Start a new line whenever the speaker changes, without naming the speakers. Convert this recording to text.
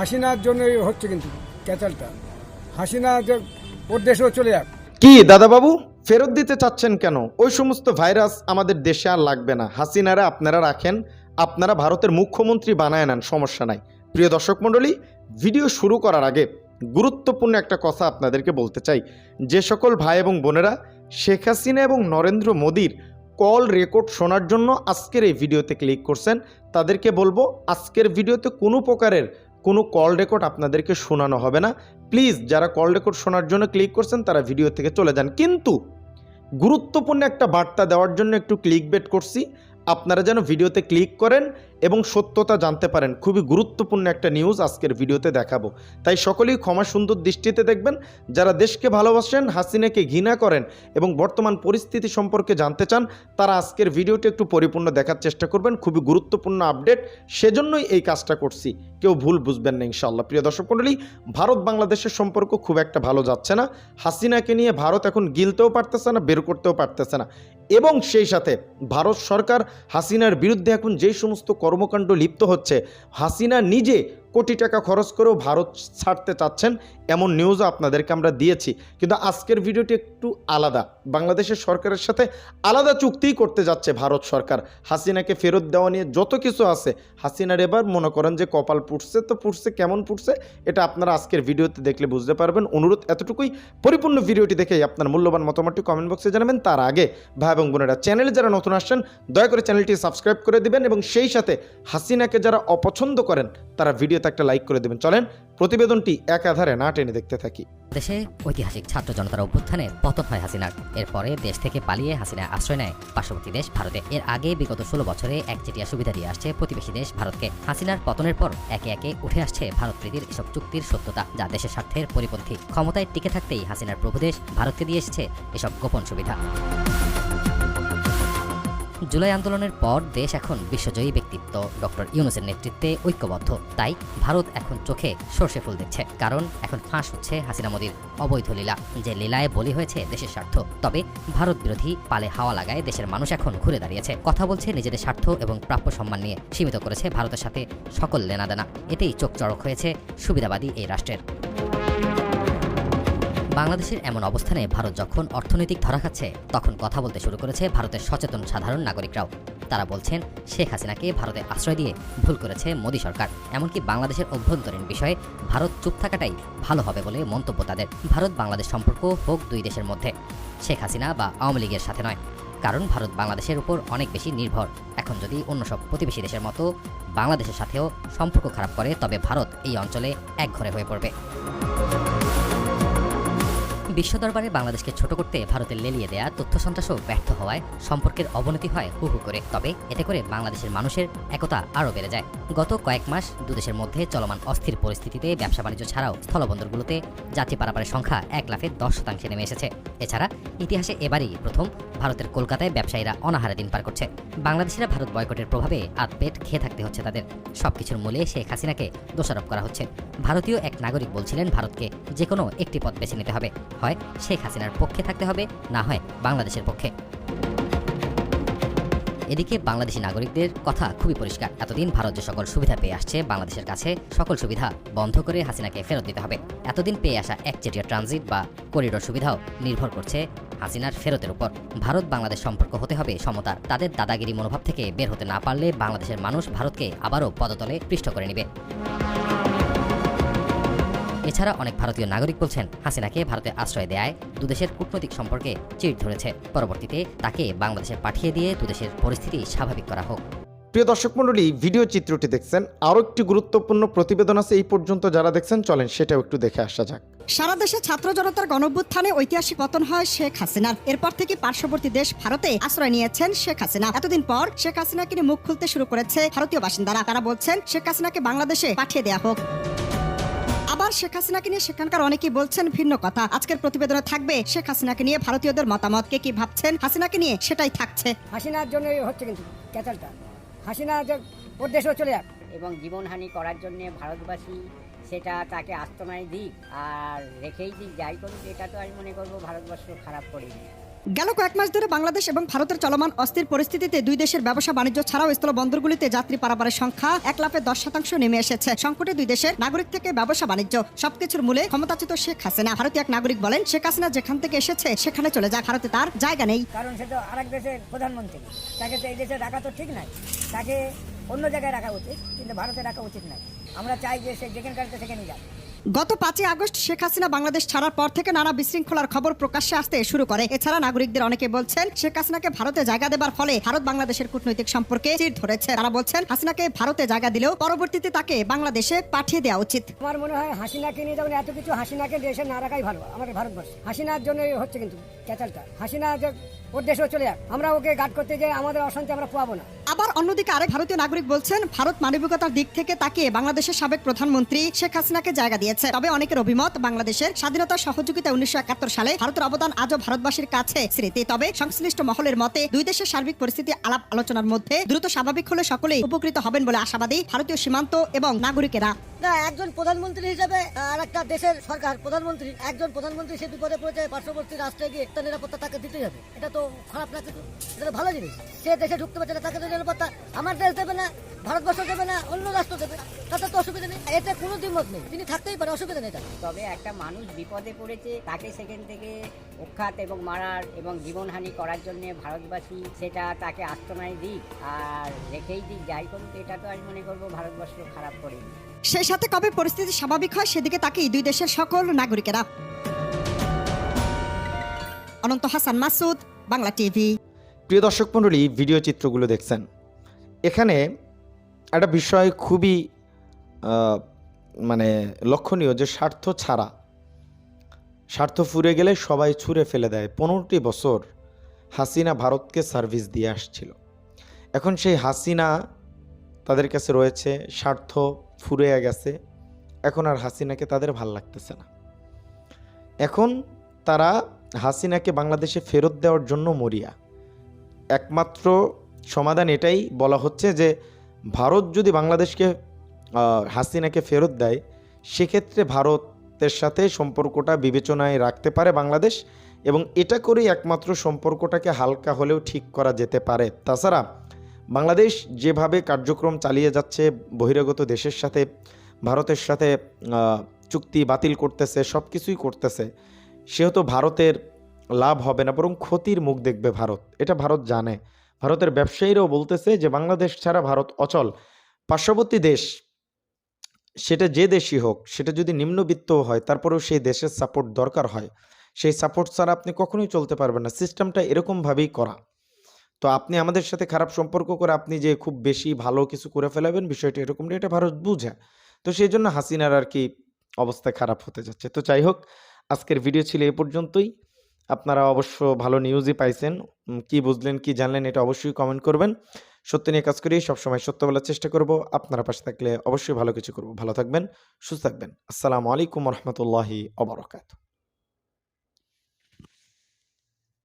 হাসিনার জন্যই হচ্ছে কিন্তু ক্যাচালটা। হাসিনা ওর দেশেও চলে যাক।
কি, দাদাবাবু? ফেরত দিতে চাচ্ছেন কেন? ওই সমস্ত ভাইরাস আমাদের দেশে আর লাগবে না। হাসিনারা আপনারা রাখেন, আপনারা ভারতের মুখ্যমন্ত্রী বানায় নেন, সমস্যা নাই। প্রিয় দর্শক মণ্ডলী, ভিডিও শুরু করার আগে গুরুত্বপূর্ণ একটা কথা আপনাদেরকে বলতে চাই। যে সকল ভাই এবং বোনেরা, শেখ হাসিনা এবং নরেন্দ্র মোদীর কল রেকর্ড শোনার জন্য আজকের এই ভিডিওতে ক্লিক করছেন, তাদেরকে বলব আজকের ভিডিওতে কোনো প্রকারের কোনো কল রেকর্ড আপনাদেরকে শোনানো হবে না। প্লিজ যারা কল রেকর্ড শোনার জন্য ক্লিক করছেন, তারা ভিডিও থেকে চলে যান। কিন্তু, গুরুত্বপূর্ণ একটা বার্তা দেওয়ার জন্য একটু ক্লিক বেট করছি। আপনারা যেন ভিডিওতে ক্লিক করেন এবং সত্যতা জানতে পারেন। খুবই গুরুত্বপূর্ণ একটা নিউজ আজকের ভিডিওতে দেখাবো। তাই সকলেই ক্ষমা সুন্দর দৃষ্টিতে দেখবেন। যারা দেশকে ভালোবাসেন, হাসিনাকে ঘৃণা করেন এবং বর্তমান পরিস্থিতি সম্পর্কে জানতে চান, তারা আজকের ভিডিওটি একটু পরিপূর্ণ দেখার চেষ্টা করবেন। খুবই গুরুত্বপূর্ণ আপডেট সেজন্যই এই কাজটা করছি। কেউ ভুল বুঝবেন না ইনশাল্লাহ প্রিয় দর্শক মণ্ডলী, ভারত বাংলাদেশের সম্পর্ক খুব একটা ভালো যাচ্ছে না। হাসিনাকে নিয়ে ভারত এখন গিলতেও পারতেছে না, বের করতেও পারতেছে না। এবং সেই সাথে ভারত সরকার হাসিনার বিরুদ্ধে এখন যেই সমস্ত কর্মকাণ্ড লিপ্ত হচ্ছে। হাসিনা নিজে কোটি টাকা খরচ করেও ভারত ছাড়তে চাচ্ছেন এমন নিউজও আপনাদেরকে আমরা দিয়েছি। কিন্তু আজকের ভিডিওটি একটু আলাদা। বাংলাদেশের সরকারের সাথে আলাদা চুক্তিই করতে যাচ্ছে ভারত সরকার। হাসিনাকে ফেরত দেওয়া নিয়ে যত কিছু আছে, হাসিনার এবার মনে করেন যে কপাল পুড়ছে তো পুড়ছে, কেমন পুড়ছে, এটা আপনারা আজকের ভিডিওতে দেখলে বুঝতে পারবেন। অনুরোধ এতটুকুই। পরিপূর্ণ ভিডিওটি দেখেই আপনার মূল্যবান মতামতটি কমেন্ট বক্সে জানাবেন। তার আগে ভাই এবং বোনেরা চ্যানেলে যারা নতুন আসছেন, দয়া করে চ্যানেলটি সাবস্ক্রাইব করে দিবেন এবং সেই সাথে হাসিনাকে যারা অপছন্দ করেন, তারা ভিডিওতে একটা লাইক করে দেবেন। চলেন, প্রতিবেদনটি একাধারে না টেনে দেখতে থাকি।
দেশে ঐতিহাসিক ছাত্র জনতার অভ্যুত্থানে পতন হয় হাসিনার। এরপরে দেশ থেকে পালিয়ে হাসিনা আশ্রয় নেয়। পার্শ্ববর্তী দেশ ভারতে। এর আগে বিগত ষোলো বছরে একচেটিয়া সুবিধা দিয়ে আসছে প্রতিবেশী দেশ ভারতকে। হাসিনার পতনের পর একে একে উঠে আসছে ভারত প্রীতির এসব চুক্তির সত্যতা, যা দেশের স্বার্থের পরিপন্থী ক্ষমতায় টিকে থাকতেই হাসিনার প্রভুদেশ ভারতকে দিয়ে এসেছে এসব গোপন সুবিধা। জুলাই আন্দোলনের পর দেশ এখন বিশ্বজয়ী ব্যক্তিত্ব। ডক্টর ইউনুসের নেতৃত্বে ঐক্যবদ্ধ। তাই ভারত এখন চোখে সর্ষে ফুল দেখছে। কারণ এখন ফাঁস হচ্ছে হাসিনা মোদীর অবৈধ লীলা। যে লীলায় বলি হয়েছে দেশের স্বার্থ। তবে ভারত বিরোধী পালে হাওয়া লাগায় দেশের মানুষ এখন ঘুরে দাঁড়িয়েছে। কথা বলছে নিজেদের স্বার্থ এবং প্রাপ্য সম্মান নিয়ে। সীমিত করেছে ভারতের সাথে সকল লেনাদেনা। এতেই চোখ চড়ক হয়েছে সুবিধাবাদী এই রাষ্ট্রের। বাংলাদেশের এমন অবস্থানে ভারত যখন অর্থনৈতিক ধরা খাচ্ছে, তখন কথা বলতে শুরু করেছে ভারতের সচেতন সাধারণ নাগরিকরাও। তারা বলছেন, শেখ হাসিনাকে ভারতে আশ্রয় দিয়ে ভুল করেছে মোদী সরকার। এমনকি বাংলাদেশের অভ্যন্তরীণ বিষয়ে ভারত চুপ থাকাটাই ভালো হবে বলে মন্তব্য তাদের। ভারত বাংলাদেশ সম্পর্ক হোক দুই দেশের মধ্যে, শেখ হাসিনা বা আওয়ামী লীগের সাথে নয়। কারণ ভারত বাংলাদেশের উপর অনেক বেশি নির্ভর। এখন যদি অন্য সব প্রতিবেশী দেশের মতো বাংলাদেশের সাথেও সম্পর্ক খারাপ করে, তবে ভারত এই অঞ্চলে একঘরে হয়ে পড়বে। বিশ্ব দরবারে বাংলাদেশকে ছোট করতে ভারতের লেলিয়ে দেয়া তথ্য সন্ত্রাসও ব্যর্থ হওয়ায় সম্পর্কের অবনতি হয় হু হু করে। তবে এতে করে বাংলাদেশের মানুষের একতা আরও বেড়ে যায়। গত কয়েক মাস দুদেশের মধ্যে চলমান অস্থির পরিস্থিতিতে ব্যবসা বাণিজ্য ছাড়াও স্থলবন্দরগুলোতে যাত্রী পারাপারের সংখ্যা এক লাখের দশ শতাংশে নেমে এসেছে। এছাড়া ইতিহাসে এবারই প্রথম ভারতের কলকাতায় ব্যবসায়ীরা অনাহারে দিন পার করছে। বাংলাদেশিরা ভারত বয়কটের প্রভাবে আত পেট খেয়ে থাকতে হচ্ছে তাদের। সবকিছুর মূলে শেখ হাসিনাকে দোষারোপ করা হচ্ছে। ভারতীয় এক নাগরিক বলছিলেন, ভারতকে যে কোনো একটি পথ বেছে নিতে হবে। হয় শেখ হাসিনার পক্ষে থাকতে হবে, না হয় বাংলাদেশের পক্ষে। এদিকে বাংলাদেশি নাগরিকদের কথা খুবই পরিষ্কার। এতদিন ভারত যে সকল সুবিধা পেয়ে আসছে, বাংলাদেশের কাছে সকল সুবিধা বন্ধ করে হাসিনাকে ফেরত দিতে হবে। এতদিন পেয়ে আসা একচেটিয়া ট্রানজিট বা করিডোর সুবিধাও নির্ভর করছে হাসিনার ফেরতের উপর। ভারত বাংলাদেশ সম্পর্ক হতে হবে সমতার। তাদের দাদাগিরি মনোভাব থেকে বের হতে না পারলে বাংলাদেশের মানুষ ভারতকে আবারও পদতলে পৃষ্ঠ করে নেবে। এছাড়া অনেক ভারতীয় নাগরিক বলছেন হাসিনাকে ভারতে আশ্রয় দেয় দুদেশের কূটনৈতিক সম্পর্কে চিড় ধরেছে। পরবর্তীতে তাকে বাংলাদেশে পাঠিয়ে দিয়ে দুদেশের পরিস্থিতি স্বাভাবিক করা হোক।
প্রিয় দর্শক মণ্ডলী ভিডিও চিত্রটি দেখছেন। আরও একটি গুরুত্বপূর্ণ প্রতিবেদন আছে এই পর্যন্ত যারা দেখছেন চলেন সেটাও একটু দেখে আসা যাক।
সারা দেশে ছাত্র জনতার গণভ্যুত্থানে ঐতিহাসিক পতন হয় শেখ হাসিনার। এরপর থেকে পার্শ্ববর্তী দেশ ভারতে আশ্রয় নিয়েছেন শেখ হাসিনা। এতদিন পর শেখ হাসিনাকে মুখ খুলতে শুরু করেছে ভারতীয় বাসিন্দারা। তারা বলছেন শেখ হাসিনাকে বাংলাদেশে পাঠিয়ে দেয়া হোক। আবার শেখ হাসিনাকে নিয়ে সেখানকার অনেকেই বলছেন ভিন্ন কথা। আজকের প্রতিবেদনে থাকবে শেখ হাসিনাকে নিয়ে ভারতীয়দের মতামত। কে কি ভাবছেন? হাসিনাকে নিয়ে সেটাই থাকছে।
হাসিনার জন্যই হচ্ছে কিন্তু ক্যাচালটা। হাসিনা ওর দেশেও চলে যাক।
এবং জীবনহানি করার জন্য ভারতবাসী সেটা তাকে আস্তনায় দিক আর রেখেই দিক যাই করুক এটা তো আমি মনে করব ভারতবর্ষ খারাপ করেনি
গেল কয়েক মাস ধরে বাংলাদেশ এবং ভারতের চলমান অস্থির পরিস্থিতিতে দুই দেশের ব্যবসা বাণিজ্য ছাড়াও স্থল বন্দরগুলিতে যাত্রী পারাপারের সংখ্যা এক লাফে দশ শতাংশ নেমে এসেছে। সংকটে দুই দেশের নাগরিক থেকে ব্যবসা বাণিজ্য সবকিছুর মূলে ক্ষমতাচ্যুত শেখ হাসিনা। ভারতীয় এক নাগরিক বলেন, শেখ হাসিনা যেখান থেকে এসেছে, সেখানে চলে যায় ভারতে তার জায়গা নেই।
কারণ সে তো আরেক দেশের প্রধানমন্ত্রী। তাকে এই দেশে রাখা তো ঠিক নাই। তাকে অন্য জায়গায় রাখা উচিত, কিন্তু ভারতে রাখা উচিত নয় আমরা চাই যে সে যেখানকার সেখানে যাক।
গত পাঁচই আগস্ট শেখ হাসিনা বাংলাদেশ ছাড়ার পর থেকে নানা বিশৃঙ্খলার খবর প্রকাশ্যে আসতে শুরু করে। এছাড়া নাগরিকদের অনেকে বলছেন শেখ হাসিনাকে ভারতে জায়গা দেবার ফলে ভারত বাংলাদেশের কূটনৈতিক সম্পর্কে চির ধরেছে। তারা বলছেন হাসিনাকে ভারতে জায়গা দিলেও পরবর্তীতে তাকে বাংলাদেশে পাঠিয়ে দেওয়া উচিত।
আমার মনে হয় হাসিনাকে নিয়ে যখন এত কিছু হাসিনাকে দেশে না রাখাই ভালো আমাদের ভারতবর্ষ। হাসিনার জন্য হচ্ছে কিন্তু ক্যাচালটা। হাসিনা ওর দেশেও চলে যাক আমরা ওকে গার্ড করতে যে আমাদের অশান্তি আমরা পাবো না।
আবার অন্যদিকে আরেক ভারতীয় নাগরিক বলছেন ভারত মানবিকতার দিক থেকে তাকিয়ে বাংলাদেশের সাবেক প্রধানমন্ত্রী শেখ হাসিনাকে জায়গা দিয়েছে তবে অনেকের অভিমত, বাংলাদেশের স্বাধীনতা সহযোগিতা উনিশশো একাত্তর সালে ভারতের অবদান আজও ভারতবাসীর কাছে স্মৃতি। তবে সংশ্লিষ্ট মহলের মতে, দুই দেশের সার্বিক পরিস্থিতি আলাপ আলোচনার মধ্যে দ্রুত স্বাভাবিক হলে সকলেই উপকৃত হবেন বলে আশাবাদী ভারতীয় সীমান্ত এবং নাগরিকেরা।
না, একজন প্রধানমন্ত্রী হিসেবে আর একটা দেশের সরকার, প্রধানমন্ত্রী, একজন প্রধানমন্ত্রী সে বিপদে পড়েছে, পার্শ্ববর্তী রাষ্ট্রে গিয়ে তার নিরাপত্তা তাকে দিতেই হবে। এটা তো খারাপ না, কিন্তু এটা ভালো জিনিস। সে দেশে ঢুকতে পারছে না, তাকে তো নিরাপত্তা আমার দেশ দেবে না, ভারতবর্ষ দেবে না, অন্য রাষ্ট্র দেবে তাতে তো অসুবিধা নেই। এতে কোনো দ্বিমত নেই। তিনি থাকতেই পারে অসুবিধা নেই
তবে একটা মানুষ বিপদে পড়েছে তাকে সেখান থেকে উৎখাত এবং মারার এবং জীবনহানি করার জন্য ভারতবাসী সেটা তাকে আস্তনায় দিক আর রেখেই দিক যাই করুক এটা তো আমি মনে করব ভারতবর্ষ খারাপ করেনি
সেই সাথে কবে পরিস্থিতি স্বাভাবিক হয় সেদিকে তাকেই দুই দেশের সকল নাগরিকেরা। অনন্ত হাসান মাসুদ বাংলা টিভি।
প্রিয় দর্শক মণ্ডলী ভিডিও চিত্রগুলো দেখছেন। এখানে একটা বিষয় খুবই আহ, মানে লক্ষণীয় যে স্বার্থ ছাড়া, স্বার্থ ফুরে গেলে সবাই ছুঁড়ে ফেলে দেয়। পনেরোটি বছর হাসিনা ভারতকে সার্ভিস দিয়ে আসছিল। এখন সেই হাসিনা তাদের কাছে রয়েছে, স্বার্থ ফুরে গেছে। এখন আর হাসিনাকে তাদের ভালো লাগতেছে না। এখন তারা হাসিনাকে বাংলাদেশে ফেরত দেওয়ার জন্য মরিয়া। একমাত্র সমাধান এটাই বলা হচ্ছে যে, ভারত যদি বাংলাদেশকে হাসিনাকে ফেরত দেয়, সেক্ষেত্রে ভারতের সাথে সম্পর্কটা বিবেচনায় রাখতে পারে বাংলাদেশ এবং এটা করেই একমাত্র সম্পর্কটাকে হালকা হলেও ঠিক করা যেতে পারে। তাছাড়া বাংলাদেশ যেভাবে কার্যক্রম চালিয়ে যাচ্ছে, বহিরাগত দেশের সাথে, ভারতের সাথে চুক্তি বাতিল করতেছে সব কিছুই করতেছে, সেহেতু ভারতের লাভ হবে না, বরং ক্ষতির মুখ দেখবে ভারত। এটা ভারত জানে। ভারতের ব্যবসায়ীরাও বলতেছে যে, বাংলাদেশ ছাড়া ভারত অচল। পার্শ্ববর্তী দেশ সেটা যে দেশই হোক, সেটা যদি নিম্নবিত্ত হয়, তারপরেও সেই দেশের সাপোর্ট দরকার হয়। সেই সাপোর্ট ছাড়া আপনি কখনোই চলতে পারবেন না। সিস্টেমটা এরকমভাবেই করা। তো আপনি আমাদের সাথে খারাপ সম্পর্ক করে আপনি যে খুব বেশি ভালো কিছু করে ফেলাবেন, বিষয়টা এরকম এটা ভারত বুঝে। তো সেই জন্য হাসিনার আর কি অবস্থা খারাপ হতে যাচ্ছে। তো যাই হোক, আজকের ভিডিও ছিল এ পর্যন্তই। আপনারা অবশ্য ভালো নিউজই পাইছেন। কি বুঝলেন, কি জানলেন, এটা অবশ্যই কমেন্ট করবেন। সত্য নিয়ে কাজ করি, সবসময় সত্য বলার চেষ্টা করব। আপনারা পাশে থাকলে অবশ্যই ভালো কিছু করব। ভালো থাকবেন, সুস্থ থাকবেন। আসসালামু আলাইকুম রহমতুল্লাহি অবরকাত